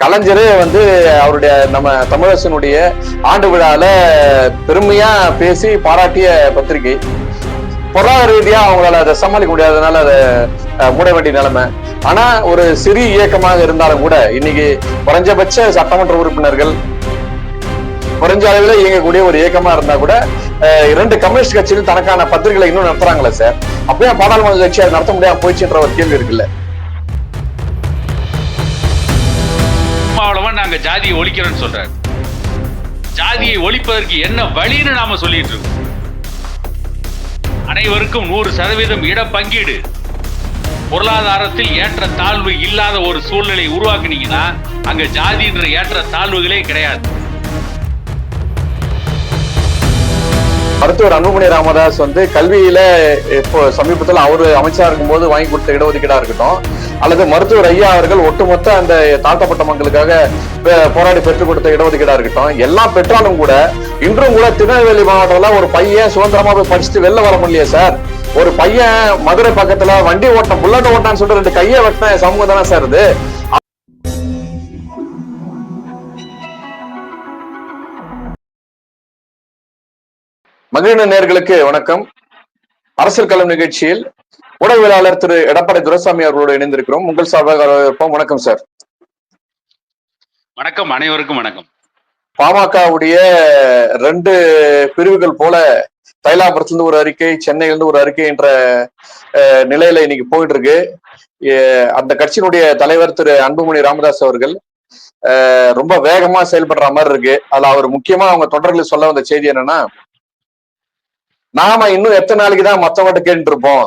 கலைஞர் வந்து அவருடைய நம்ம தமிழரசனுடைய ஆண்டு விழால பெருமையா பேசி பாராட்டிய பத்திரிகை. பொருளாதார ரீதியா அவங்களால அதை சமாளிக்க முடியாதனால அதை அஹ், மூட வேண்டிய நிலைமை. ஆனா ஒரு சிறிய இயக்கமாக இருந்தாலும் கூட இன்னைக்கு குறைஞ்சபட்ச சட்டமன்ற உறுப்பினர்கள் குறைஞ்ச அளவில் இயங்கக்கூடிய ஒரு இயக்கமா இருந்தா கூட இரண்டு கம்யூனிஸ்ட் கட்சிகள் தனக்கான பத்திரிகைகளை இன்னும் நடத்துறாங்களே சார். அப்படியே பாராளுமன்ற கட்சி அதை நடத்த முடியாம போயிடுச்சுன்ற ஒரு கேள்வி இருக்குல்ல. நாங்க ஜாதியை ஒழிக்கிறோம்னு சொல்றாரு. ஜாதியை ஒழிப்பதற்கு என்ன வழின்னு நாம சொல்லிட்டு இருக்கோம். அனைவருக்கும் நூறு சதவீதம் இட பங்கீடு பொருளாதாரத்தில் ஏற்ற தாழ்வு இல்லாத ஒரு சூழ்நிலை உருவாக்குனீங்கன்னா அங்க ஜாதின்ற ஏற்ற தாழ்வுகளே கிடையாது. மருத்துவர் அன்புமணி ராமதாஸ் வந்து கல்வியில இப்போ சமீபத்தில் அவரு அமைச்சரா இருக்கும்போது வாங்கி கொடுத்த இடஒதுக்கீடா இருக்கட்டும் அல்லது மருத்துவர் ஐயா அவர்கள் ஒட்டுமொத்த அந்த தாழ்த்தப்பட்ட மக்களுக்காக போராடி பெற்றுக் கொடுத்த இடஒதுக்கீடா இருக்கட்டும் எல்லாம் பெற்றாலும் கூட இன்றும் கூட திருநெல்வேலி மாவட்டம்ல ஒரு பையன் சுதந்திரமா போய் படிச்சுட்டு வெளில வர முடியல சார். ஒரு பையன் மதுரை பக்கத்துல வண்டி ஓட்டம் புல்லட் ஓட்டான்னு சொல்லிட்டு ரெண்டு கையை வெட்டின சமூகம் தானே சார் இது. மகிழ்ந்த நேர்களுக்கு வணக்கம். அரசியல் களம் நிகழ்ச்சியில் ஊடகவியலாளர் திரு எடப்பாடி துரைசாமி அவர்களோடு இணைந்திருக்கிறோம். உங்கள் சார்பாக வரவேற்போம் வணக்கம் சார். வணக்கம். அனைவருக்கும் வணக்கம். பாமகவுடைய ரெண்டு பிரிவுகள் போல தைலாபுரத்திலிருந்து ஒரு அறிக்கை சென்னையிலிருந்து ஒரு அறிக்கை என்ற நிலையில இன்னைக்கு போயிட்டு இருக்கு அந்த கட்சியினுடைய தலைவர் திரு அன்புமணி ராமதாஸ் அவர்கள் ரொம்ப வேகமா செயல்படுற மாதிரி இருக்கு. அதுல அவர் முக்கியமா அவங்க தொடர்களில் சொல்ல வந்த செய்தி என்னன்னா நாம இன்னும் எத்தனை நாளைக்கு தான் மத்தவங்கிட்ட கேட்டுட்டு இருப்போம்.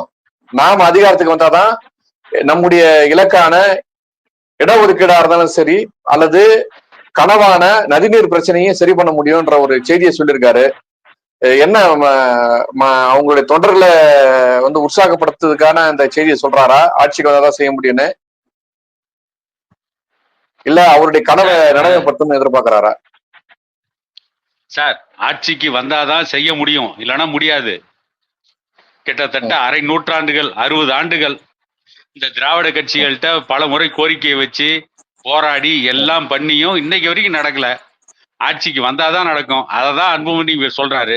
நாம அதிகாரத்துக்கு வந்தாதான் நம்முடைய இலக்கான இடஒதுக்கீடா இருந்தாலும் சரி அல்லது கனவான நதிநீர் பிரச்சனையும் சரி பண்ண முடியும்ன்ற ஒரு செய்தியை சொல்லியிருக்காரு. என்ன அவங்களுடைய தொண்டர்களை வந்து உற்சாகப்படுத்துறதுக்கான அந்த செய்தியை சொல்றாரா? ஆட்சிக்கு வந்தாதான் செய்ய முடியும்னு. இல்ல அவருடைய கனவை நனவுப்படுத்தும் எதிர்பார்க்கறாரா? சார் ஆட்சிக்கு வந்தாதான் செய்ய முடியும். இல்லைன்னா முடியாது. கிட்டத்தட்ட அரை நூற்றாண்டுகள் அறுபது ஆண்டுகள் இந்த திராவிட கட்சிகள்கிட்ட பல முறை கோரிக்கையை வச்சு போராடி எல்லாம் பண்ணியும் இன்னைக்கு வரைக்கும் நடக்கல. ஆட்சிக்கு வந்தாதான் நடக்கும். அதை தான் அன்புமணி சொல்றாரு.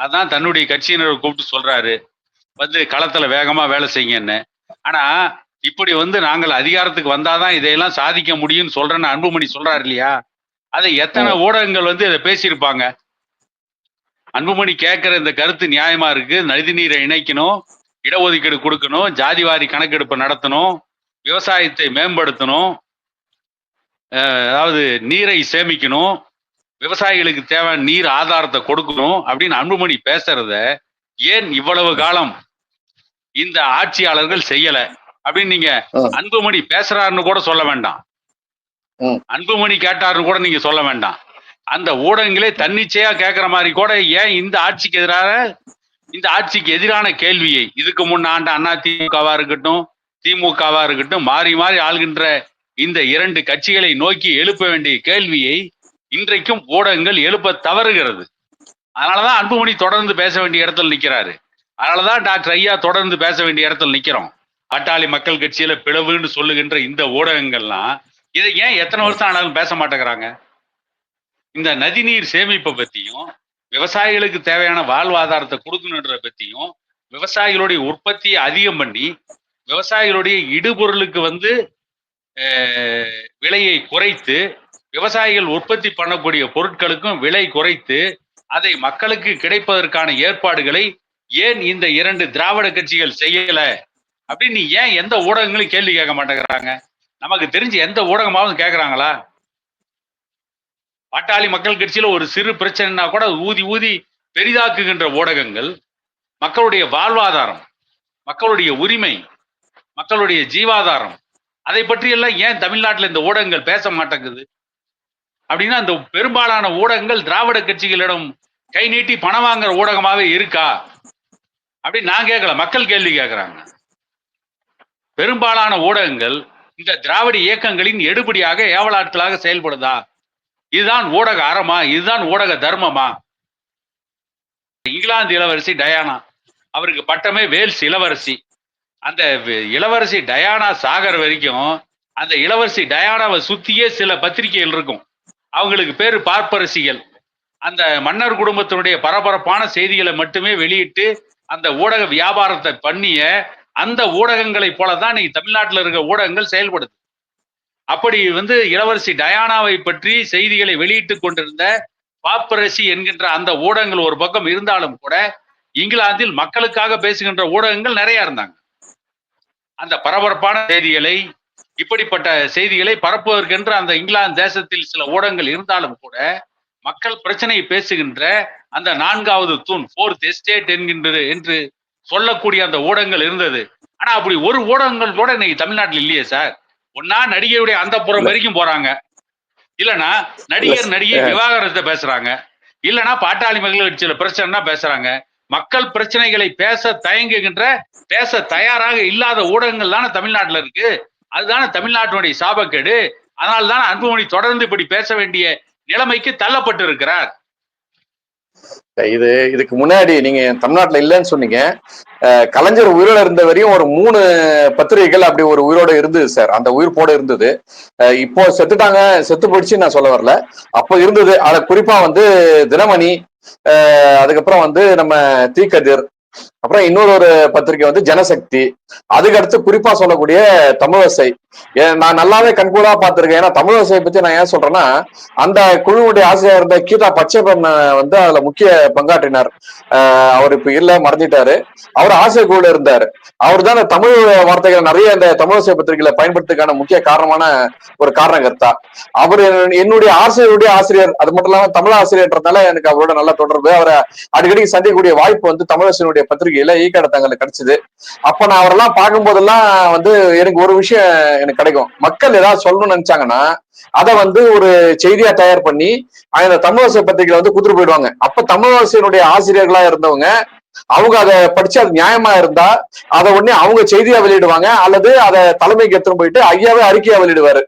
அதான் தன்னுடைய கட்சியினரை கூப்பிட்டு சொல்றாரு. வந்து களத்துல வேகமா வேலை செய்யுங்கன்னு. ஆனா இப்படி வந்து நாங்கள் அதிகாரத்துக்கு வந்தாதான் இதையெல்லாம் சாதிக்க முடியும்னு சொல்றேன்னு அன்புமணி சொல்றாரு இல்லையா? அதை எத்தனை ஊடகங்கள் வந்து இதை பேசியிருப்பாங்க? அன்புமணி கேட்கிற இந்த கருத்து நியாயமா இருக்கு நதிநீரை இணைக்கணும் இடஒதுக்கீடு கொடுக்கணும் ஜாதிவாரி கணக்கெடுப்பு நடத்தணும் விவசாயத்தை மேம்படுத்தணும் அதாவது நீரை சேமிக்கணும் விவசாயிகளுக்கு தேவையான நீர் ஆதாரத்தை கொடுக்கணும் அப்படின்னு அன்புமணி பேசுறத ஏன் இவ்வளவு காலம் இந்த ஆட்சியாளர்கள் செய்யல அப்படின்னு நீங்க. அன்புமணி பேசுறாருன்னு கூட சொல்ல வேண்டாம். அன்புமணி கேட்டாருன்னு கூட நீங்க சொல்ல வேண்டாம் அந்த ஊடகங்களே தன்னிச்சையா கேட்கிற மாதிரி கூட ஏன் இந்த ஆட்சிக்கு எதிராக இந்த ஆட்சிக்கு எதிரான கேள்வியை இதுக்கு முன்னாண்ட அண்ணா திமுகவா இருக்கட்டும் திமுகவா இருக்கட்டும் மாறி மாறி ஆள்கின்ற இந்த இரண்டு கட்சிகளை நோக்கி எழுப்ப வேண்டிய கேள்வியை இன்றைக்கும் ஊடகங்கள் எழுப்ப தவறுகிறது. அதனாலதான் அன்புமணி தொடர்ந்து பேச வேண்டிய இடத்துல நிக்கிறாரு. அதனாலதான் டாக்டர் ஐயா தொடர்ந்து பேச வேண்டிய இடத்துல நிக்கிறோம். அட்டாளி மக்கள் கட்சியில பிளவுன்னு சொல்லுகின்ற இந்த ஊடகங்கள்லாம் இதை ஏன் எத்தனை வருஷம் ஆனாலும் பேச மாட்டேங்கிறாங்க? இந்த நதிநீர் சேமிப்பை பத்தியும் விவசாயிகளுக்கு தேவையான வாழ்வாதாரத்தை கொடுக்கணுன்ற பத்தியும் விவசாயிகளுடைய உற்பத்தியை அதிகம் பண்ணி விவசாயிகளுடைய இடுபொருளுக்கு வந்து விலையை குறைத்து விவசாயிகள் உற்பத்தி பண்ணக்கூடிய பொருட்களுக்கும் விலை குறைத்து அதை மக்களுக்கு கிடைப்பதற்கான ஏற்பாடுகளை ஏன் இந்த இரண்டு திராவிட கட்சிகள் செய்யல? அப்படின்னு ஏன் எந்த ஊடகங்களும் கேள்வி கேட்க மாட்டேங்கிறாங்க? நமக்கு தெரிஞ்சு எந்த ஊடகமாவது கேட்குறாங்களா? பாட்டாளி மக்கள் கட்சியில ஒரு சிறு பிரச்சனைனா கூட ஊதி ஊதி பெரிதாக்குகின்ற ஊடகங்கள் மக்களுடைய வாழ்வாதாரம் மக்களுடைய உரிமை மக்களுடைய ஜீவாதாரம் அதை பற்றியெல்லாம் ஏன் தமிழ்நாட்டில் இந்த ஊடகங்கள் பேச மாட்டேங்குது? அப்படின்னா அந்த பெரும்பாலான ஊடகங்கள் திராவிட கட்சிகளிடம் கை நீட்டி பணம் வாங்குற ஊடகமாவே இருக்கா? அப்படின்னு நான் கேட்கல மக்கள் கேள்வி கேட்கிறாங்க. பெரும்பாலான ஊடகங்கள் இந்த திராவிட இயக்கங்களின் எடுபடியாக ஏவலாட்களாக செயல்படுதா? இதுதான் ஊடக அறமா? இதுதான் ஊடக தர்மமா? இங்கிலாந்து இளவரசி டயானா. அவருக்கு பட்டமே வேல்ஸ் இளவரசி. அந்த இளவரசி டயானா சாகர் வரைக்கும் அந்த இளவரசி டயானாவை சுத்தியே சில பத்திரிகைகள் இருக்கும். அவங்களுக்கு பேர் பார்ப்பரசிகள். அந்த மன்னர் குடும்பத்தினுடைய பரபரப்பான செய்திகளை மட்டுமே வெளியிட்டு அந்த ஊடக வியாபாரத்தை பண்ணிய அந்த ஊடகங்களைப் போல தான் இன்னைக்கு தமிழ்நாட்டில் இருக்க ஊடகங்கள் செயல்படுது. அப்படி வந்து இளவரசி டயானாவை பற்றி செய்திகளை வெளியிட்டுக் கொண்டிருந்த பாப்பரசி என்கின்ற அந்த ஊடகங்கள் ஒரு பக்கம் இருந்தாலும் கூட இங்கிலாந்தில் மக்களுக்காக பேசுகின்ற ஊடகங்கள் நிறைய இருந்தாங்க. அந்த பரபரப்பான செய்திகளை இப்படிப்பட்ட செய்திகளை பரப்புவதற்கென்று அந்த இங்கிலாந்து தேசத்தில் சில ஊடகங்கள் இருந்தாலும் கூட மக்கள் பிரச்சனையை பேசுகின்ற அந்த நான்காவது தூண் போர்த் எஸ்டேட் என்கின்றது என்று சொல்லக்கூடிய அந்த ஊடகங்கள் இருந்தது. ஆனா அப்படி ஒரு ஊடகங்கள் கூட இன்னைக்கு தமிழ்நாட்டில் இல்லையே சார். ஒன்னா நடிகையுடைய அந்த புறம் வரைக்கும் போறாங்க. இல்லனா நடிகர் நடிகை விவாகரத்தை பேசுறாங்க. இல்லனா பாட்டாளி மகளிர் கட்சியில பிரச்சனைனா பேசுறாங்க. மக்கள் பிரச்சனைகளை பேச தயங்குகின்ற பேச தயாராக இல்லாத ஊடகங்கள் தானே தமிழ்நாட்டுல இருக்கு. அதுதானே தமிழ்நாட்டினுடைய சாபக்கேடு. அதனால தானே அன்புமணி தொடர்ந்து இப்படி பேச வேண்டிய நிலைமைக்கு தள்ளப்பட்டு இருக்கிறார் இது இதுக்கு முன்னாடி நீங்க தமிழ்நாட்டுல இல்லைன்னு சொன்னீங்க. கலைஞர் உயிரோட இருந்த வரையும் ஒரு மூணு பத்திரிகைகள் அப்படி ஒரு உயிரோட இருந்தது சார். அந்த உயிர் போட இருந்தது. அஹ் இப்போ செத்துட்டாங்க செத்து போயிடுச்சு நான் சொல்ல வரல. அப்போ இருந்தது. அத குறிப்பா வந்து தினமணி அதுக்கப்புறம் வந்து நம்ம தீக்கதிர் அப்புறம் இன்னொரு ஒரு பத்திரிகை வந்து ஜனசக்தி. அதுக்கு அடுத்து குறிப்பா சொல்லக்கூடிய தமிழசை நான் நல்லாவே கண்கூடா பார்த்திருக்கேன். ஏன்னா தமிழசையை பத்தி நான் ஏன் சொல்றேன்னா அந்த குழுவுடைய ஆசிரியர் இருந்த கீதா பச்சைப்பன் வந்து அதுல முக்கிய பங்காற்றினார். அவர் இப்ப இல்ல மறந்துட்டாரு. அவர் ஆசிரியர் குழு இருந்தாரு. அவர் தான் தமிழ் வார்த்தைகளை நிறைய இந்த தமிழசை பத்திரிகையில பயன்படுத்துக்கான முக்கிய காரணமான ஒரு காரணகர்த்தா. அவர் என்னுடைய ஆசிரியருடைய ஆசிரியர் அது மட்டும் இல்லாம தமிழ் ஆசிரியர்ன்றதால எனக்கு அவரோட நல்ல தொடர்பு. அவரை அடிக்கடி சந்திக்கக்கூடிய வாய்ப்பு வந்து தமிழரசனுடைய பத்திரிகையில ஈக்காடத்தங்களை கிடைச்சது. அப்ப நான் அவரெல்லாம் பார்க்கும் போதெல்லாம் வந்து எனக்கு ஒரு விஷயம் எனக்கு கிடைக்கும். மக்கள் ஏதாவது சொல்லணும்னு நினைச்சாங்கன்னா அதை வந்து ஒரு செய்தியா தயார் பண்ணி அந்த தமிழரசு பத்திரிகையில வந்து குத்துட்டு போயிடுவாங்க. அப்ப தமிழரசனுடைய ஆசிரியர்களா இருந்தவங்க அவங்க அதை படிச்சு அது நியாயமா இருந்தா அதை உடனே அவங்க செய்தியா வெளியிடுவாங்க அல்லது அதை தலைமைக்கு எடுத்துட்டு போயிட்டு ஐயாவே அறிக்கையா வெளியிடுவாரு.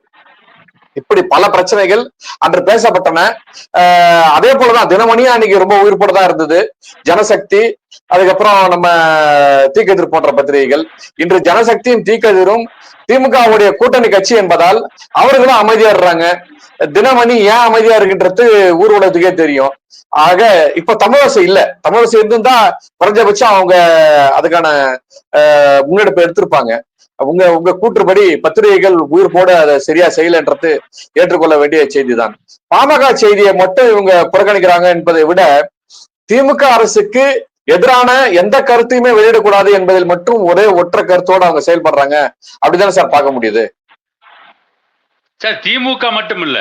இப்படி பல பிரச்சனைகள் அன்று பேசப்பட்டன. அதே போலதான் தினமணியும் அன்னைக்கு ரொம்ப உயிர்ப்போட இருந்தது. ஜனசக்தி அதுக்கப்புறம் நம்ம தீக்கதிர் போன்ற பத்திரிகைகள். இன்று ஜனசக்தியும் தீக்கதிரும் திமுகவுடைய கூட்டணி கட்சி என்பதால் அவர்களும் அமைதியா இருறாங்க. தினமணி ஏன் அமைதியா இருக்குன்றது ஊர் உலகத்துக்கே தெரியும். ஆக இப்ப தமிழரசு இல்ல. தமிழரசு இருந்திருந்தா குறைஞ்சபட்சம் அவங்க அதுக்கான முன்னெடுப்பு எடுத்திருப்பாங்க. உங்க உங்க கூற்றுப்படி பத்திரிகைகள் உயிர் போட அதை சரியா செய்யலன்றது ஏற்றுக்கொள்ள வேண்டிய செய்திதான். பாமக செய்தியை மட்டும் இவங்க புறக்கணிக்கிறாங்க என்பதை விட திமுக அரசுக்கு எதிரான எந்த கருத்தையுமே வெளியிடக்கூடாது என்பதில் மட்டும் ஒரே ஒற்றை கருத்தோட அவங்க செயல்படுறாங்க. அப்படிதானே சார் பார்க்க முடியுது? சார் திமுக மட்டும் இல்ல.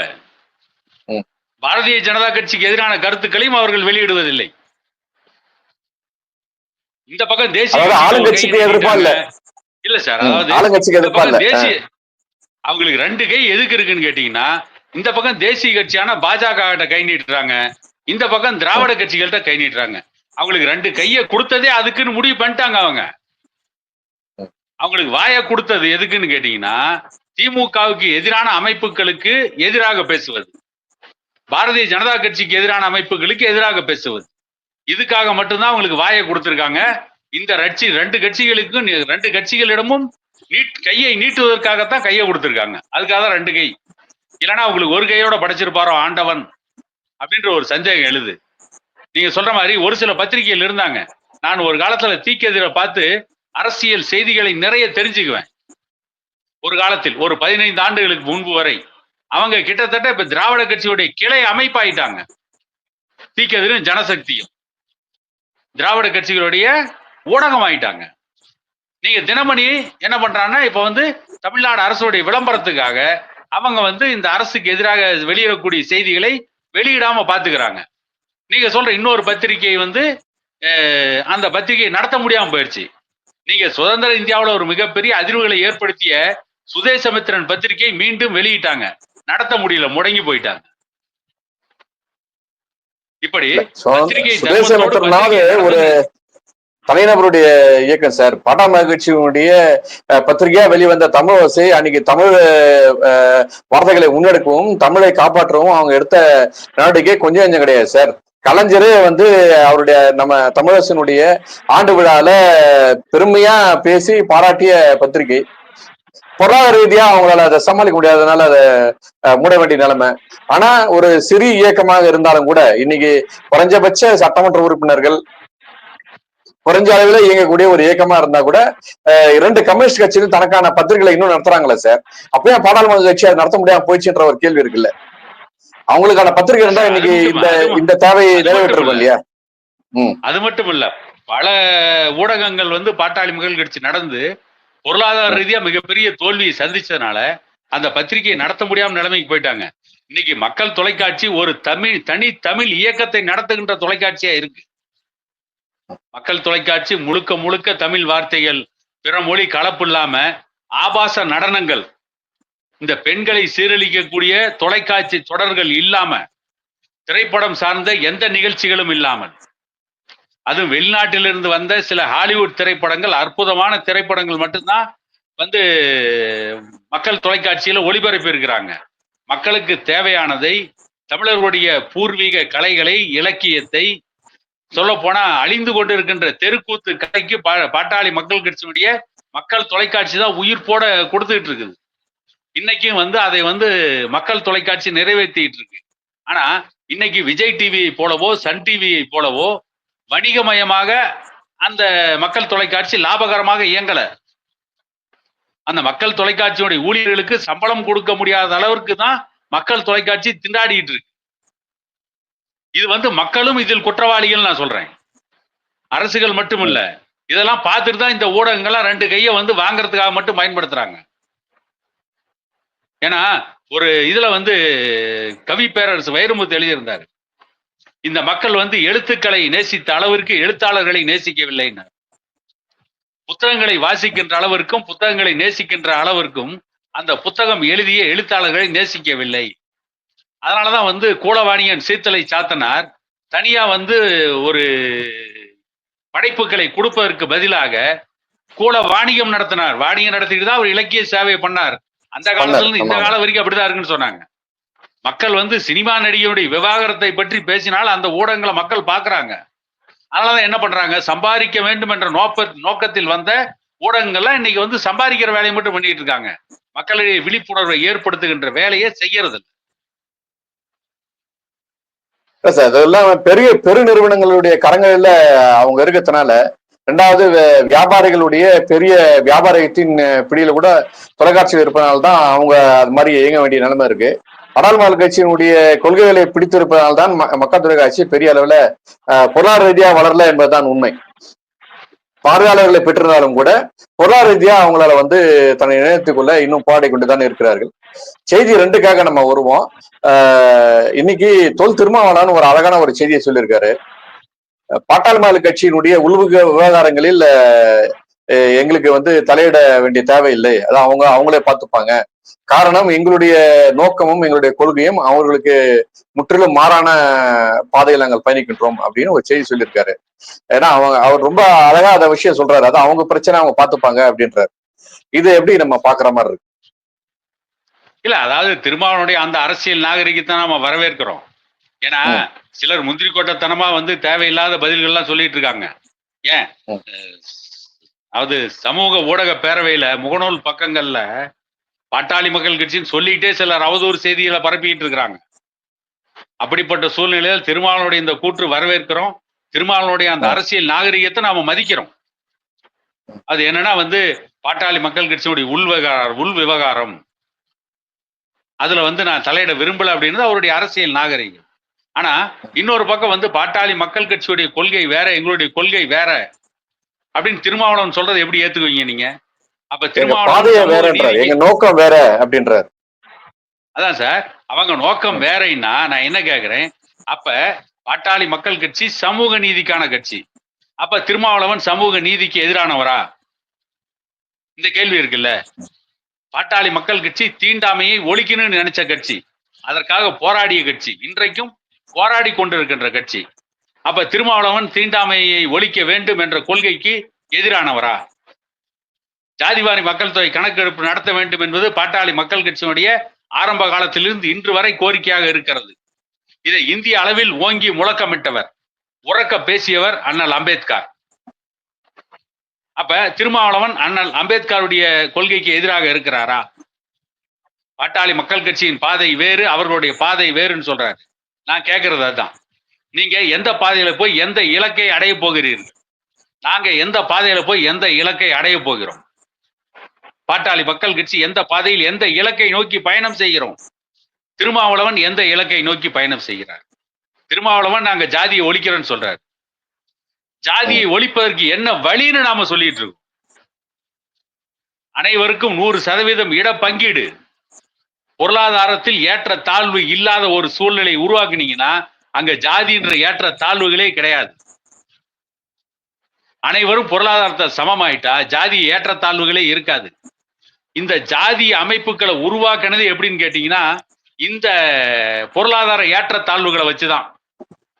பாரதிய ஜனதா கட்சிக்கு எதிரான கருத்துக்களையும் அவர்கள் வெளியிடுவதில்லை. இந்த பக்கம் தேசிய ஆளுங்கட்சிக்கு எதிர்ப்பா இல்ல. இல்ல சார் அதாவது தேசிய அவங்களுக்கு ரெண்டு கை எதுக்கு இருக்குன்னு கேட்டீங்கன்னா இந்த பக்கம் தேசிய கட்சியான பாஜக கிட்ட கை நீட்டுறாங்க இந்த பக்கம் திராவிட கட்சிகள்கிட்ட கை நீட்டுறாங்க. அவங்களுக்கு ரெண்டு கையை கொடுத்ததே அதுக்குன்னு முடிவு பண்ணிட்டாங்க அவங்க. அவங்களுக்கு வாயை கொடுத்தது எதுக்குன்னு கேட்டீங்கன்னா திமுகவுக்கு எதிரான அமைப்புகளுக்கு எதிராக பேசுவது. பாரதிய ஜனதா கட்சிக்கு எதிரான அமைப்புகளுக்கு எதிராக பேசுவது. இதுக்காக மட்டும்தான் அவங்களுக்கு வாயை கொடுத்திருக்காங்க. இந்த கட்சி ரெண்டு கட்சிகளுக்கும் ரெண்டு கட்சிகளிடமும் நீட் கையை நீட்டுவதற்காகத்தான் கையை கொடுத்துருக்காங்க. அதுக்காக தான் ரெண்டு கை. இல்லைன்னா உங்களுக்கு ஒரு கையோட படைச்சிருப்பாரோ ஆண்டவன் அப்படின்ற ஒரு சந்தேகம் எழுது. நீங்க சொல்ற மாதிரி ஒரு சில பத்திரிகைகள் இருந்தாங்க. நான் ஒரு காலத்துல தீக்கெதிரை பார்த்து அரசியல் செய்திகளை நிறைய தெரிஞ்சுக்குவேன். ஒரு காலத்தில் ஒரு பதினைந்து ஆண்டுகளுக்கு முன்பு வரை. அவங்க கிட்டத்தட்ட இப்ப திராவிட கட்சியுடைய கிளை அமைப்பாயிட்டாங்க. தீக்கெதிரும் ஜனசக்தியும். திராவிட கட்சிகளுடைய ஊடகம் ஆயிட்டாங்க நீங்க தினமணி என்ன பண்றாங்கன்னா இப்ப வந்து தமிழ்நாடு அரசுடைய விளம்பரத்துக்காக அவங்க வந்து இந்த அரசுக்கு எதிராக வெளியிடக்கூடிய செய்திகளை வெளியிடாம பாத்துக்கிறாங்க. நீங்க சொல்ற இன்னொரு பத்திரிகை வந்து அந்த பத்திரிகை நடத்த முடியாம போயிடுச்சு நீங்க சுதந்திர இந்தியாவுல ஒரு மிகப்பெரிய அதிர்வுகளை ஏற்படுத்திய சுதேசமித்திரன் பத்திரிகை மீண்டும் வெளியிட்டாங்க. நடத்த முடியல முடங்கி போயிட்டாங்க. இப்படி பத்திரிகை ஒரு தனிநபருடைய இயக்கம் சார். பட மகிழ்ச்சியினுடைய பத்திரிகையா வெளிவந்த தமிழ் வசை அன்னைக்கு தமிழ் வார்த்தைகளை முன்னெடுக்கவும் தமிழை காப்பாற்றவும் அவங்க எடுத்த நடவடிக்கை கொஞ்சம் கொஞ்சம் கிடையாது சார். கலைஞரே வந்து அவருடைய நம்ம தமிழரசனுடைய ஆண்டு விழால பெருமையா பேசி பாராட்டிய பத்திரிகை. பொருளாதார ரீதியா அவங்களால அதை சமாளிக்க முடியாதனால அதை மூட வேண்டிய நிலைமை. ஆனா ஒரு சிறு இயக்கமாக இருந்தாலும் கூட இன்னைக்கு குறைஞ்சபட்ச சட்டமன்ற உறுப்பினர்கள் குறைஞ்ச அளவில் இயங்கக்கூடிய ஒரு இயக்கமா இருந்தா கூட இரண்டு கம்யூனிஸ்ட் கட்சிகள் தனக்கான பத்திரிகைகளை இன்னும் நடத்துறாங்களே சார். அப்பயே பாராளுமன்ற கட்சி அதை நடத்த முடியாம போயிடுச்சுன்ற ஒரு கேள்வி இருக்குல்ல. அவங்களுக்கான பத்திரிகை இருந்தா இன்னைக்கு இந்த இந்த தேவையை நிறைவேற்றிருக்கும் இல்லையா? அது மட்டும் இல்ல. பல ஊடகங்கள் வந்து பாட்டாளி மக்கள் கட்சி நடந்து பொருளாதார ரீதியா மிகப்பெரிய தோல்வியை சந்திச்சதுனால அந்த பத்திரிகையை நடத்த முடியாம நிலைமைக்கு போயிட்டாங்க. இன்னைக்கு மக்கள் தொலைக்காட்சி ஒரு தமிழ் தனி தமிழ் இயக்கத்தை நடத்துகின்ற தொலைக்காட்சியா இருக்கு. மக்கள் தொலைக்காட்சி முழுக்க முழுக்க தமிழ் வார்த்தைகள் பிற மொழி கலப்பு இல்லாம ஆபாச நடனங்கள். இந்த பெண்களை சீரழிக்கக்கூடிய தொலைக்காட்சி தொடர்கள் இல்லாம திரைப்படம் சார்ந்த எந்த நிகழ்ச்சிகளும் இல்லாமல். அதுவும் வெளிநாட்டிலிருந்து வந்த சில ஹாலிவுட் திரைப்படங்கள் அற்புதமான திரைப்படங்கள் மட்டும்தான் வந்து மக்கள் தொலைக்காட்சியில ஒளிபரப்பி இருக்கிறாங்க. மக்களுக்கு தேவையானதை தமிழர்களுடைய பூர்வீக கலைகளை இலக்கியத்தை சொல்ல போனா அழிந்து கொண்டிருக்கின்ற தெருக்கூத்து கலைக்கு பா- பாட்டாளி மக்கள் கட்சியினுடைய மக்கள் தொலைக்காட்சி தான் உயிர் போட கொடுத்துட்டு இருக்குது. இன்னைக்கும் வந்து அதை வந்து மக்கள் தொலைக்காட்சி நிறைவேற்றிட்டு இருக்கு. ஆனா இன்னைக்கு விஜய் டிவியை போலவோ சன் டிவியை போலவோ வணிகமயமாக அந்த மக்கள் தொலைக்காட்சி லாபகரமாக இயங்கல. அந்த மக்கள் தொலைக்காட்சியுடைய ஊழியர்களுக்கு சம்பளம் கொடுக்க முடியாத அளவிற்கு தான் மக்கள் தொலைக்காட்சி திண்டாடிட்டு இருக்கு. இது வந்து மக்களும் இதில் குற்றவாளிகள் நான் சொல்றேன். அரசுகள் மட்டுமில்ல. இதெல்லாம் பார்த்துட்டு தான் இந்த ஊடகங்கள்லாம் ரெண்டு கையை வந்து வாங்குறதுக்காக மட்டும் பயன்படுத்துறாங்க. ஏன்னா ஒரு இதுல வந்து கவி பேரரசு வைரமுத்து எழுதியிருந்தார். இந்த மக்கள் வந்து எழுத்துக்களை நேசித்த அளவிற்கு எழுத்தாளர்களை நேசிக்கவில்லைன்னு புத்தகங்களை வாசிக்கின்ற அளவிற்கும் புத்தகங்களை நேசிக்கின்ற அளவிற்கும் அந்த புத்தகம் எழுதிய எழுத்தாளர்களை நேசிக்கவில்லை. அதனாலதான் வந்து கூலவாணியன் சீத்தலை சாத்தனார் தனியா வந்து ஒரு படைப்புகளை கொடுப்பதற்கு பதிலாக கூல வாணிகம் நடத்தினார். வாணிகம் நடத்திட்டு தான் அவர் இலக்கிய சேவை பண்ணார். அந்த காலத்துல இருந்து இந்த. காலம் வரைக்கும் அப்படிதான் இருக்குன்னு சொன்னாங்க. மக்கள் வந்து சினிமா நடிகையுடைய விவாகரத்தை பற்றி பேசினால் அந்த ஊடகங்களை மக்கள் பாக்குறாங்க அதனாலதான் என்ன பண்றாங்க? சம்பாதிக்க வேண்டும் என்ற நோக்க நோக்கத்தில் வந்த ஊடகங்கள்லாம் இன்னைக்கு வந்து சம்பாதிக்கிற வேலையை மட்டும் பண்ணிட்டு இருக்காங்க. மக்களிடையே விழிப்புணர்வை ஏற்படுத்துகின்ற வேலையை செய்யறது இல்ல. சார் அதெல்லாம் பெரிய பெருநிறுவனங்களுடைய கரங்களில் அவங்க இருக்கிறதுனால ரெண்டாவது வியாபாரிகளுடைய பெரிய வியாபாரத்தின் பிடியில கூட தொலைக்காட்சியில் இருப்பதனால தான் அவங்க அது மாதிரி இயங்க வேண்டிய நிலைமை இருக்கு. பாடாளுமன்ற கட்சியினுடைய கொள்கைகளை பிடித்திருப்பதனால தான் மக்கள் தொலைக்காட்சி பெரிய அளவுல பொருளாதார ரீதியாக வளரல என்பதுதான் உண்மை. பார்வையாளர்களை பெற்றிருந்தாலும் கூட பொருளாதார ரீதியா அவங்களால வந்து தன்னை இணையத்துக்குள்ள இன்னும் போராடி கொண்டுதான் இருக்கிறார்கள். செய்தி ரெண்டுக்காக நம்ம வருவோம். இன்னைக்கு தொல் திருமாவளான்னு ஒரு அழகான ஒரு செய்தியை சொல்லியிருக்காரு. பாட்டாளி கட்சியினுடைய உள்முக விவகாரங்களில் எங்களுக்கு வந்து தலையிட வேண்டிய தேவை இல்லை அதான் அவங்க அவங்களே பார்த்துப்பாங்க. காரணம் எங்களுடைய நோக்கமும் எங்களுடைய கொள்கையும் அவர்களுக்கு முற்றிலும் மாறான பாதையில் நாங்கள் பயணிக்கின்றோம் அப்படின்னு ஒரு செய்தி சொல்லியிருக்காரு. ஏன்னா அவங்க அவர் ரொம்ப அழகா அந்த விஷயம் சொல்றாரு. அதான் அவங்க பிரச்சனை அவங்க பார்த்துப்பாங்க அப்படின்றாரு. இது எப்படி நம்ம பாக்குற மாதிரி இருக்கு? இல்ல அதாவது திருமாவளவனுடைய அந்த அரசியல் நாகரிகத்தை நாம வரவேற்கிறோம். ஏன்னா. சிலர் முந்திரி கோட்டத்தனமா வந்து தேவையில்லாத பதில்கள்லாம் சொல்லிட்டு இருக்காங்க. ஏன்? அதாவது சமூக ஊடக பேரவையில முகநூல் பக்கங்கள்ல பாட்டாளி மக்கள் கட்சின்னு சொல்லிக்கிட்டே சிலர் அவதூறு செய்திகளை பரப்பிட்டு இருக்கிறாங்க. அப்படிப்பட்ட சூழ்நிலையில் திருமாவளவனுடைய இந்த கூற்று வரவேற்கிறோம். திருமாவளவனுடைய அந்த அரசியல் நாகரிகத்தை நாம மதிக்கிறோம். அது என்னன்னா வந்து பாட்டாளி மக்கள் கட்சியினுடைய உள் விவகாரம் உள் விவகாரம். அதுல வந்து நான் தலையிட விரும்பல அப்படின்றது அவருடைய அரசியல் நாகரிகம். ஆனா இன்னொரு பக்கம் வந்து பாட்டாளி மக்கள் கட்சியுடைய கொள்கை வேற எங்களுடைய கொள்கை வேற. அப்படின்னு திருமாவளவன் சொல்றதை எப்படி ஏத்துக்குவீங்க நீங்க? அப்ப திருமாவளவன் எங்க நோக்கம் வேற அப்படின்றாரு. அதான் சார் அவங்க நோக்கம் வேறன்னா நான் என்ன கேக்குறேன்? அப்ப பாட்டாளி மக்கள் கட்சி சமூக நீதிக்கான கட்சி. அப்ப திருமாவளவன் சமூக நீதிக்கு எதிரானவரா? இந்த கேள்வி இருக்குல்ல. பாட்டாளி மக்கள் கட்சி தீண்டாமையை ஒழிக்கணும்னு நினைச்ச கட்சி. அதற்காக போராடிய கட்சி. இன்றைக்கும் போராடி கொண்டிருக்கின்ற கட்சி. அப்ப திருமாவளவன் தீண்டாமையை ஒழிக்க வேண்டும் என்ற கொள்கைக்கு எதிரானவரா? ஜாதிவாரி மக்கள் தொகை கணக்கெடுப்பு நடத்த வேண்டும் என்பது பாட்டாளி மக்கள் கட்சியினுடைய ஆரம்ப காலத்திலிருந்து இன்று வரை கோரிக்கையாக இருக்கிறது. இதை இந்திய அளவில் ஓங்கி முழக்கமிட்டவர் உறக்க பேசியவர் அண்ணல் அம்பேத்கர். அப்ப திருமாவளவன் அண்ணல் அம்பேத்கருடைய கொள்கைக்கு எதிராக இருக்கிறாரா? பாட்டாளி மக்கள் கட்சியின் பாதை வேறு அவர்களுடைய பாதை வேறுன்னு சொல்றாரு. நான் கேட்கறது அதுதான் நீங்க எந்த பாதையில போய் எந்த இலக்கை அடைய போகிறீர்கள்? நாங்க எந்த பாதையில போய் எந்த இலக்கை அடைய போகிறோம்? பாட்டாளி மக்கள் கட்சி எந்த பாதையில் எந்த இலக்கை நோக்கி பயணம் செய்கிறோம்? திருமாவளவன் எந்த இலக்கை நோக்கி பயணம் செய்கிறார்? திருமாவளவன் நாங்க ஜாதியை ஒழிக்கிறோம்னு சொல்றாரு. ஜாதியை ஒழிப்பதற்கு என்ன வழின்னு நாம சொல்லிட்டு இருக்கோம். அனைவருக்கும் நூறு சதவீதம் இட பங்கீடு பொருளாதாரத்தில் ஏற்ற தாழ்வு இல்லாத ஒரு சூழ்நிலை உருவாக்குனீங்கன்னா அங்க ஜாதின்ற ஏற்ற தாழ்வுகளே கிடையாது. அனைவரும் பொருளாதாரத்தை சமமாயிட்டா ஜாதி ஏற்றத்தாழ்வுகளே இருக்காது. இந்த ஜாதி அமைப்புகளை உருவாக்குனது எப்படின்னு கேட்டீங்கன்னா இந்த பொருளாதார ஏற்ற தாழ்வுகளை வச்சுதான்.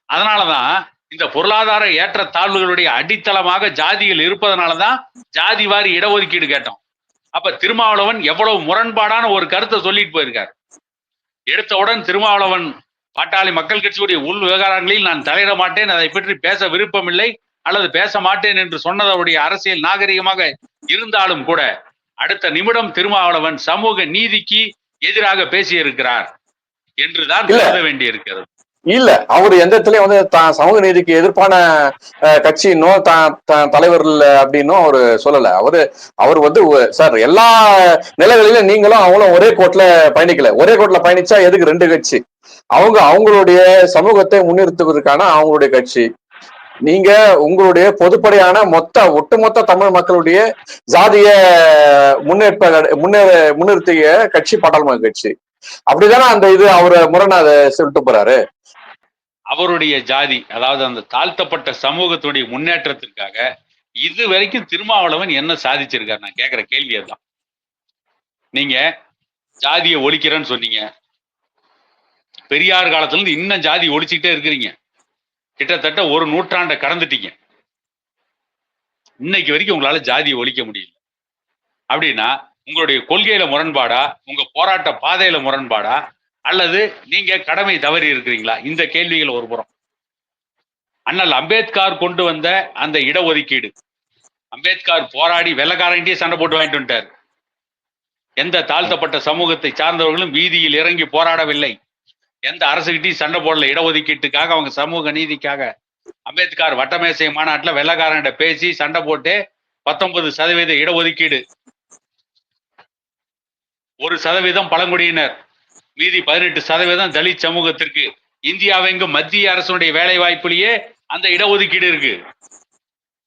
அதனாலதான் இந்த பொருளாதார ஏற்ற தாழ்வுகளுடைய அடித்தளமாக ஜாதிகள் இருப்பதனாலதான் ஜாதி வாரி இடஒதுக்கீடு கேட்டோம். அப்ப திருமாவளவன் எவ்வளவு முரண்பாடான ஒரு கருத்தை சொல்லிட்டு போயிருக்கார். எடுத்தவுடன் திருமாவளவன் பாட்டாளி மக்கள் கட்சியுடைய உள் விவகாரங்களில் நான் தலையிட மாட்டேன் அதை பற்றி பேச விருப்பமில்லை அல்லது பேச மாட்டேன் என்று சொன்னது அரசியல் நாகரிகமாக இருந்தாலும் கூட அடுத்த நிமிடம் திருமாவளவன் சமூக நீதிக்கு எதிராக பேசியிருக்கிறார் என்றுதான். கருத வேண்டியிருக்கிறது. இல்ல அவர் எந்த இடத்துலயும் வந்து தான் சமூக நீதிக்கு எதிர்ப்பான கட்சின்னோ தான் தலைவர் இல்ல அப்படின்னும் அவரு சொல்லல. அவரு அவர் வந்து சார் எல்லா நிலைகளிலும் நீங்களும் அவங்களும் ஒரே கோட்ல பயணிக்கல. ஒரே கோட்ல பயணிச்சா எதுக்கு ரெண்டு கட்சி? அவங்க அவங்களுடைய சமூகத்தை முன்னிறுத்துவதற்கான அவங்களுடைய கட்சி. நீங்க உங்களுடைய பொதுப்படையான மொத்த ஒட்டுமொத்த தமிழ் மக்களுடைய ஜாதிய முன்னேற்ப முன்னேற முன்னிறுத்திய கட்சி பாட்டாளி கட்சி. அப்படிதானே அந்த இது அவரு முரணை அதை சொல்லிட்டு போறாரு? அவருடைய ஜாதி அதாவது அந்த தாழ்த்தப்பட்ட சமூகத்துடைய முன்னேற்றத்திற்காக இது வரைக்கும் திருமாவளவன் என்ன சாதிச்சிருக்காரு? நான் கேட்கிற கேள்வி அதுதான். நீங்க ஜாதியை ஒழிக்கிறேன்னு சொன்னீங்க. பெரியார் காலத்துல இருந்து இன்னும் ஜாதி ஒழிச்சுக்கிட்டே இருக்கிறீங்க. கிட்டத்தட்ட ஒரு நூற்றாண்டை கடந்துட்டீங்க. இன்னைக்கு வரைக்கும் உங்களால ஜாதியை ஒழிக்க முடியல. அப்படின்னா உங்களுடைய கொள்கையில முரண்பாடா உங்க போராட்ட பாதையில முரண்பாடா அல்லது நீங்க கடமை தவறி இருக்கிறீங்களா? இந்த கேள்விகள் ஒரு புறம். அண்ணல் அம்பேத்கர் கொண்டு வந்த அந்த இடஒதுக்கீடு. அம்பேத்கர் போராடி வெள்ளக்காரன்ட்டே சண்டை போட்டு வாங்கிட்டு வந்துட்டார். எந்த தாழ்த்தப்பட்ட சமூகத்தை சார்ந்தவர்களும் வீதியில் இறங்கி போராடவில்லை. எந்த அரசுகிட்டையும் சண்டை போடல இடஒதுக்கீட்டுக்காக அவங்க சமூக நீதிக்காக. அம்பேத்கர் வட்டமேசை மாநாட்டில் வெள்ளக்காரன்கிட்ட பேசி சண்டை போட்டு பத்தொன்பது சதவீத இடஒதுக்கீடு. ஒரு சதவீதம் பழங்குடியினர் மீதி பதினெட்டு சதவீதம் தலித் சமூகத்திற்கு. இந்தியாவெங்கும் மத்திய அரசுடைய வேலை வாய்ப்புலயே அந்த இடஒதுக்கீடு இருக்கு.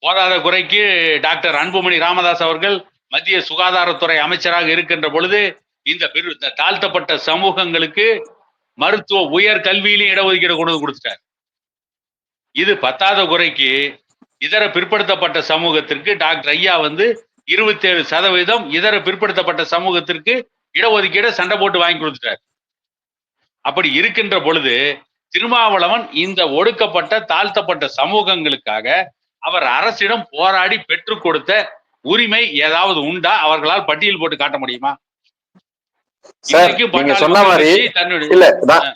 போதாத குறைக்கு டாக்டர் அன்புமணி ராமதாஸ் அவர்கள் மத்திய சுகாதாரத்துறை அமைச்சராக இருக்கின்ற பொழுது இந்த பெரு இந்த தாழ்த்தப்பட்ட சமூகங்களுக்கு மருத்துவ உயர் கல்வியிலையும் இடஒதுக்கீடு கொண்டு வந்து கொடுத்துட்டார். இது பத்தாத குறைக்கு இதர பிற்படுத்தப்பட்ட சமூகத்திற்கு டாக்டர் ஐயா வந்து இருபத்தேழு சதவீதம் இதர பிற்படுத்தப்பட்ட சமூகத்திற்கு இடஒதுக்கீடை சண்டை போட்டு வாங்கி கொடுத்துட்டார். அப்படி இருக்கின்ற பொழுது திருமாவளவன் இந்த ஒடுக்கப்பட்ட தாழ்த்தப்பட்ட சமூகங்களுக்காக அவர் அரசிடம் போராடி பெற்றுக் கொடுத்த உரிமை ஏதாவது உண்டா? அவர்களால் பட்டியல் போட்டு காட்ட முடியுமா? நீங்க சொன்ன மாதிரி இல்ல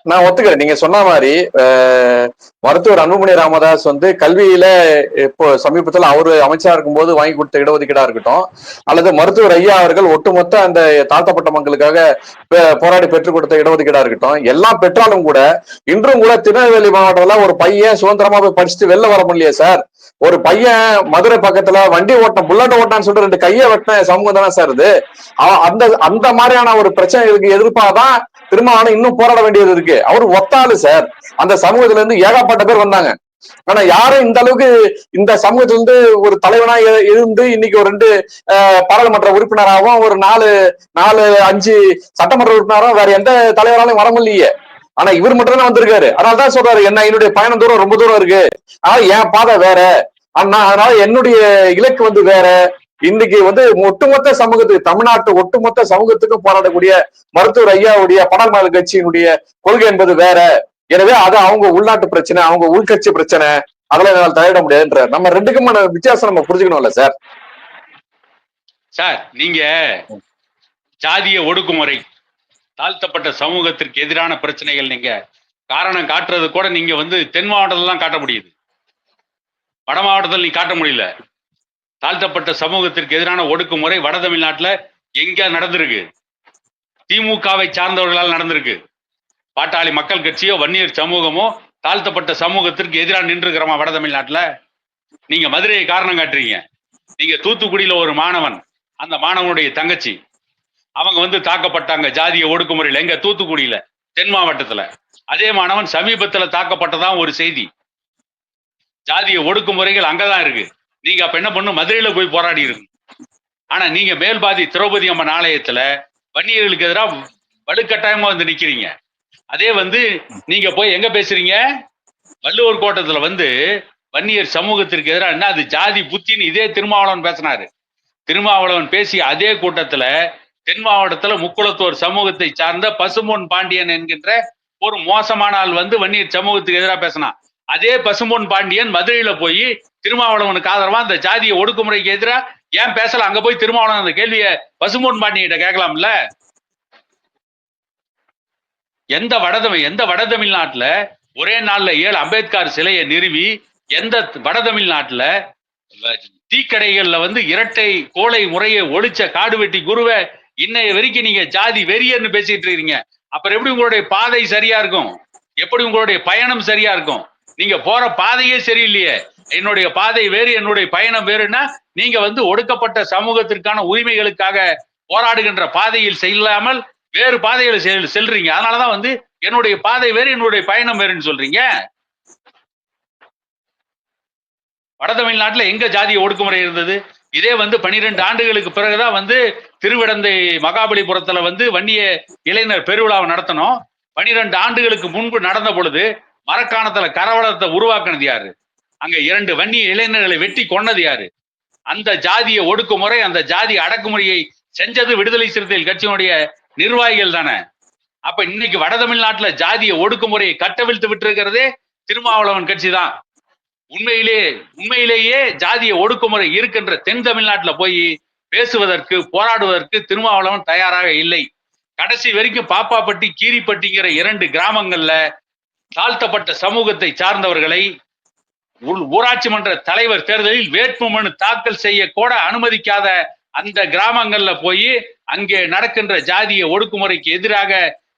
நான் ஒத்துக்கிறேன். நீங்க சொன்ன மாதிரி மருத்துவர் அன்புமணி ராமதாஸ் வந்து கல்வியில இப்போ சமீபத்துல அவரு அமைச்சரா இருக்கும்போது வாங்கி கொடுத்த இடஒதுக்கீடா இருக்கட்டும் அல்லது மருத்துவர் ஐயா அவர்கள் ஒட்டுமொத்த அந்த தாழ்த்தப்பட்ட மக்களுக்காக போராடி பெற்றுக் கொடுத்த இடஒதுக்கீடா இருக்கட்டும் எல்லாம் பெற்றாலும் கூட இன்றும் கூட திருநெல்வேலி மாவட்டத்துல ஒரு பையன் சுதந்திரமா போய் படிச்சுட்டு வெளில வர முடியல சார். ஒரு பையன் மதுரை பக்கத்துல வண்டி ஓட்டம் புல்லட் ஓட்டான்னு சொல்லிட்டு ரெண்டு கையை வெட்டின சமூகம் தானே சார் இது? அந்த அந்த மாதிரியான ஒரு பிரச்சனைகளுக்கு எதிர்ப்பாதான் திருமாவளவன் இன்னும் போராட வேண்டியது இருக்கு. அவர் ஒத்தாளு சார். அந்த சமூகத்துல இருந்து ஏகப்பட்ட பேர் வந்தாங்க. ஆனா யாரும் இந்த அளவுக்கு இந்த சமூகத்துல இருந்து ஒரு தலைவனா இருந்து இன்னைக்கு ஒரு ரெண்டு பாராளுமன்ற உறுப்பினராகவும் ஒரு நாலு நாலு அஞ்சு சட்டமன்ற உறுப்பினராகவும் வேற எந்த தலைவராலையும் வர முடியலையே. ஆனா இவர் மட்டும் தான் வந்திருக்காரு. அதனாலதான் சொல்றாரு என்ன என்னுடைய பயணம் தூரம் ரொம்ப தூரம் இருக்கு. ஆனா என் பாதை வேற. ஆனா அதனால என்னுடைய இலக்கு வந்து வேற. இன்னைக்கு வந்து ஒட்டுமொத்த சமூகத்துக்கு தமிழ்நாட்டு ஒட்டுமொத்த சமூகத்துக்கும் போராடக்கூடிய மருத்துவர் ஐயாவுடைய படர்மால் கட்சியினுடைய கொள்கை என்பது வேற. எனவே அது அவங்க உள்நாட்டு பிரச்சனை அவங்க உள்கட்சி பிரச்சனை. அதெல்லாம் என்னால் தலையிட முடியாதுன்ற. நம்ம ரெண்டுக்குமான வித்தியாசம் நம்ம புரிஞ்சுக்கணும்ல சார்? சார் நீங்க ஜாதிய ஒடுக்குமுறை தாழ்த்தப்பட்ட சமூகத்திற்கு எதிரான பிரச்சனைகள் நீங்க காரணம் காட்டுறது கூட நீங்க வந்து தென் மாவட்டத்துல தான் காட்ட முடியுது. வட மாவட்டத்தில் நீ காட்ட முடியல. தாழ்த்தப்பட்ட சமூகத்திற்கு எதிரான ஒடுக்குமுறை வட தமிழ்நாட்டில் எங்க நடந்திருக்கு? திமுகவை சார்ந்தவர்களால் நடந்திருக்கு. பாட்டாளி மக்கள் கட்சியோ வன்னியர் சமூகமோ தாழ்த்தப்பட்ட சமூகத்திற்கு எதிராக நின்றுக்கிறோமா வட தமிழ்நாட்டில்? நீங்க மதுரையை காரணம் காட்டுறீங்க. நீங்க தூத்துக்குடியில ஒரு மாணவன் அந்த மாணவனுடைய தங்கச்சி. அவங்க வந்து தாக்கப்பட்டாங்க ஜாதிய ஒடுக்குமுறையில் எங்க தூத்துக்குடியில தென் மாவட்டத்துல. அதே மாணவன் சமீபத்துல தாக்கப்பட்டதான் ஒரு செய்தி. ஜாதிய ஒடுக்குமுறைகள் அங்கதான் இருக்கு. நீங்க அப்ப என்ன பண்ணும்? மதுரையில போய் போராடி இருக்கு ஆனா நீங்க மேல்பாதி திரௌபதி அம்மன் ஆலயத்துல வன்னியர்களுக்கு எதிராக வலுக்கட்டாயமா வந்து நிக்கிறீங்க. அதே வந்து நீங்க போய் எங்க பேசுறீங்க? வள்ளுவர் கோட்டத்துல வந்து வன்னியர் சமூகத்திற்கு எதிராக என்ன அது ஜாதி புத்தின்னு இதே திருமாவளவன் பேசினாரு. திருமாவளவன் பேசிய அதே கூட்டத்துல தென் மாவட்டத்துல முக்குளத்தோர் சமூகத்தை சார்ந்த பசுமோன் பாண்டியன் என்கின்ற ஒரு மோசமான ஆள் வந்து வன்னியர் சமூகத்துக்கு எதிராக பேசினான். அதே பசும்பொன் பாண்டியன் மதுரையில போய் திருமாவளவனுக்கு ஆதரவா அந்த ஜாதிய ஒடுக்குமுறைக்கு எதிராக ஏன் பேசல? அங்க போய் திருமாவளவன் அந்த கேள்விய பசும்பொன் பாண்டியிட்ட கேட்கலாம்ல? எந்த வடதமிழ் எந்த வட தமிழ்நாட்டுல ஒரே நாள்ல ஏழு அம்பேத்கர் சிலையை நிறுவி எந்த வட தமிழ்நாட்டுல வந்து இரட்டை கோலை முறையை ஒழிச்ச காடு வெட்டி குருவை இன்னைய வரைக்கும் நீங்க ஜாதி வெறியன்னு பேசிட்டு இருக்கீங்க அப்புறம் எப்படி உங்களுடைய பாதை சரியா இருக்கும்? எப்படி உங்களுடைய பயணம் சரியா இருக்கும்? நீங்க போற பாதையே சரியில்லையே. என்னுடைய பாதை வேறு என்னுடைய பயணம் வேறுனா நீங்க வந்து ஒடுக்கப்பட்ட சமூகத்திற்கான உரிமைகளுக்காக போராடுகின்ற பாதையில் செல்லாமல் வேறு பாதையில் செல் செல்றீங்க. அதனாலதான் வந்து என்னுடைய பாதை வேறு என்னுடைய பயணம் வேறுன்னு சொல்றீங்க. வட தமிழ்நாட்டுல எங்க ஜாதிய ஒடுக்குமுறை இருந்தது? இதே வந்து பனிரெண்டு ஆண்டுகளுக்கு பிறகுதான் வந்து திருவிடந்தை மகாபலிபுரத்துல வந்து வன்னிய இளைஞர் பெருவிழாவை நடத்தணும். பனிரெண்டு ஆண்டுகளுக்கு முன்பு நடந்த பொழுது மரக்காணத்துல கரவலத்தை உருவாக்குனது யாரு? அங்க இரண்டு வன்னிய இளைஞர்களை வெட்டி கொன்னது யாரு? அந்த ஜாதிய ஒடுக்குமுறை அந்த ஜாதி அடக்குமுறையை செஞ்சது விடுதலை சிறுத்தைகள் கட்சியினுடைய நிர்வாகிகள் தானே. அப்ப இன்னைக்கு வட தமிழ்நாட்டுல ஜாதிய ஒடுக்குமுறையை கட்டவிழ்த்து விட்டிருக்கிறதே திருமாவளவன் கட்சி தான். உண்மையிலே உண்மையிலேயே ஜாதிய ஒடுக்குமுறை இருக்கின்ற தென் தமிழ்நாட்டுல போய் பேசுவதற்கு போராடுவதற்கு திருமாவளவன் தயாராக இல்லை. கடைசி வரைக்கும் பாப்பாப்பட்டி கீரிப்பட்டிங்கிற இரண்டு கிராமங்கள்ல தாழ்த்தப்பட்ட சமூகத்தை சார்ந்தவர்களை உள் ஊராட்சி மன்ற தலைவர் தேர்தலில் வேட்புமனு தாக்கல் செய்ய கூட அனுமதிக்காத அந்த கிராமங்கள்ல போய் அங்கே நடக்கின்ற ஜாதிய ஒடுக்குமுறைக்கு எதிராக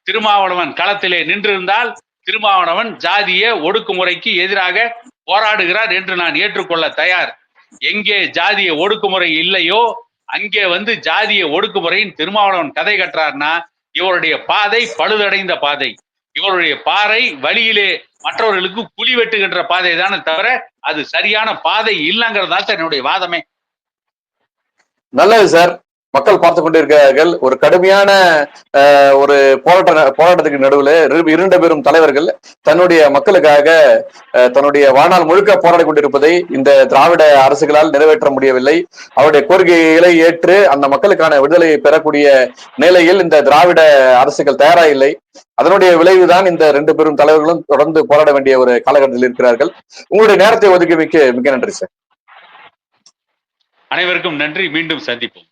திருமாவளவன் களத்திலே நின்றிருந்தால் திருமாவளவன் ஜாதிய ஒடுக்குமுறைக்கு எதிராக போராடுகிறார் என்று நான் ஏற்றுக்கொள்ள தயார். எங்கே ஜாதிய ஒடுக்குமுறை இல்லையோ அங்கே வந்து ஜாதிய ஒடுக்குமுறையின் திருமாவளவன் கதை கட்டுறார்னா இவருடைய பாதை பழுதடைந்த பாதை. இவருடைய பாறை வழியிலே மற்றவர்களுக்கு குழி வெட்டுகின்ற பாதை தானே தவிர அது சரியான பாதை இல்லைங்கிறதா சார் என்னுடைய வாதமே. நல்லது சார். மக்கள் பார்த்து கொண்டிருக்கிறார்கள். ஒரு கடுமையான ஒரு போராட்ட போராட்டத்துக்கு நடுவில் இரண்டு பெரும் தலைவர்கள் தன்னுடைய மக்களுக்காக தன்னுடைய வாழ்நாள் முழுக்க போராடி கொண்டிருப்பதை இந்த திராவிட அரசுகளால் நிறைவேற்ற முடியவில்லை. அவருடைய கோரிக்கைகளை ஏற்று அந்த மக்களுக்கான விடுதலையை பெறக்கூடிய நிலையில் இந்த திராவிட அரசுகள் தயாராக இல்லை அதனுடைய விளைவுதான் இந்த ரெண்டு பெரும் தலைவர்களும் தொடர்ந்து போராட வேண்டிய ஒரு காலகட்டத்தில் இருக்கிறார்கள். உங்களுடைய நேரத்தை ஒதுக்கி மிக்க மிக்க நன்றி சார். அனைவருக்கும் நன்றி. மீண்டும் சந்திப்போம்.